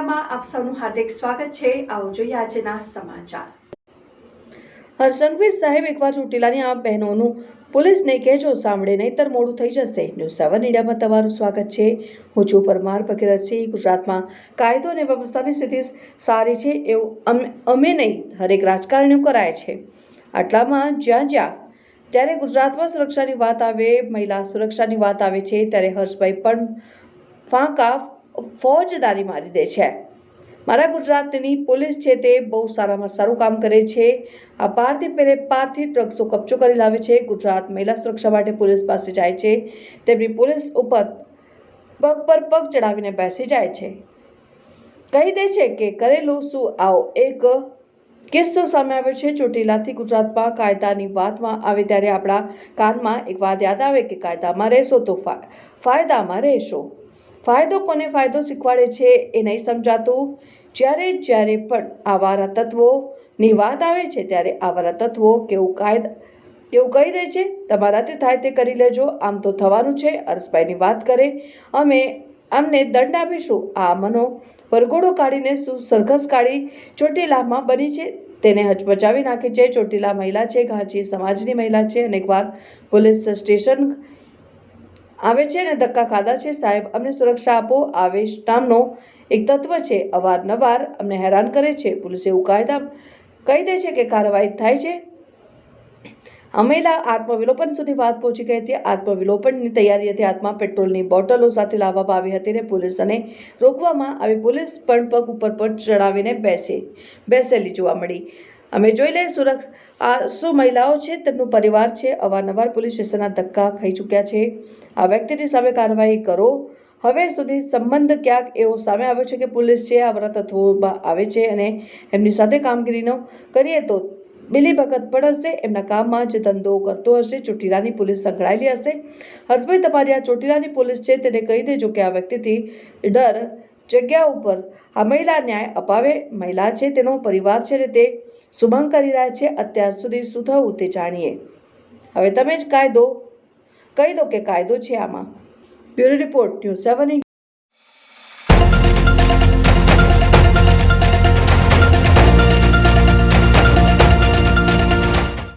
ન્યૂઝમાં આપ સૌનું હાર્દિક સ્વાગત છે. આવો જોઈએ આજના સમાચાર. હરસંઘવી સાહેબ એકવાર ચોટીલાની આ બહેનોનું પોલીસને કહેજો સાંભળે, નહીતર મોડું થઈ જશે. ન્યૂઝ સેવન ઇન્ડિયામાં તમારું સ્વાગત છે. હું છું પરમાર ભગીરથસિંહ ગુજરાતમાં કાયદો અને વ્યવસ્થાની સ્થિતિ સારી છે એવું અમે નહીં, હરેક રાજકારણીઓ કરાય છે. આટલામાં જ્યાં જ્યાં, ત્યારે ગુજરાતમાં સુરક્ષાની વાત આવે, મહિલા સુરક્ષાની વાત આવે છે, ત્યારે હર્ષભાઈ પણ ફાંકા ફોજદારી મારી દે છે. મારા ગુજરાતની પોલીસ છે તે બહુ સારામાં સારું કામ કરે છે. આ પારથી પહેલે પારથી ડ્રગ્સો કબજો કરી લાવે છે. ગુજરાત મહિલા સુરક્ષા માટે પોલીસ પાસે જાય છે. તેમની પોલીસ ઉપર પગ પર પગ ચડાવીને બેસી જાય છે. કહી દે છે કે કરેલું શું આવો એક કિસ્સો સામે આવ્યો છે. ચોટીલાથી ગુજરાતમાં કાયદાની વાતમાં આવે ત્યારે આપણા કાનમાં એક વાત યાદ આવે કે કાયદામાં રહેશો તો ફાયદામાં રહેશો. ફાયદો કોને ફાયદો શીખવાડે છે એ નહીં સમજાતું. જ્યારે જ્યારે પણ આવારા તત્વોની વાત આવે છે ત્યારે આવારા તત્વો કેવું કાયદા, કેવું કહી દે છે? તમારાથી થાય તે કરી લેજો. આમ તો થવાનું છે. અરસભાઈની વાત કરે. અમે અમને દંડ આપીશું. આ મનો પરગોડો કાઢીને શું સરઘસ કાઢી ચોટીલામાં બની છે. તેને હચમચાવી નાખી છે. ચોટીલા મહિલા છે, ઘાંચી સમાજની મહિલા છે. અનેકવાર પોલીસ સ્ટેશન આવે છે અને ધક્કા ખાધા છે. સાહેબ, અમને સુરક્ષા આપો. આવેશ નામનો એક તત્વ છે. અવારનવાર અમને હેરાન કરે છે. પોલીસે એવું કાયદા કહી દે છે કે કાર્યવાહી થાય છે. અમેલા આત્મવિલોપન સુધી વાત પહોંચી ગઈ હતી. આત્મવિલોપનની તૈયારી હતી. હાથમાં પેટ્રોલની બોટલો સાથે લાવવામાં આવી હતી ને પોલીસને રોકવામાં આવી. પોલીસ પણ પગ ઉપર પર ચડાવીને બેસી, બેસેલી જોવા મળી. અમે જોઈ લઈએ સુરક્ષ. આ શું મહિલાઓ છે, તેમનો પરિવાર છે. અવારનવાર પોલીસ સ્ટેશનના ધક્કા ખાઈ ચૂક્યા છે. આ વ્યક્તિની સામે કાર્યવાહી કરો. હવે સુધી સંબંધ ક્યાંક એવો સામે આવ્યો છે કે પોલીસ છે આવા તત્વોમાં આવે છે અને એમની સાથે કામગીરીનો કરીએ તો મિલી ભગત પણ હશે. એમના કામમાં જે ધંધો કરતો હશે. ચોટીલાની પોલીસ સંકળાયેલી હશે. હર્ષભાઈ, તમારી આ ચોટીલાની પોલીસ છે, તેને કહી દેજો કે આ વ્યક્તિથી ડર જગ્યા ઉપર આ મહિલા ન્યાય અપાવે. મહિલા છે, તેનો પરિવાર છે તે સુમંગ કરી રહ્યા છે. અત્યાર સુધી શું થયું તે જાણીએ. હવે તમે જ કાયદો, કહી દો કે કાયદો છે આમાં. બ્યુરો રિપોર્ટ, ન્યૂઝ સેવન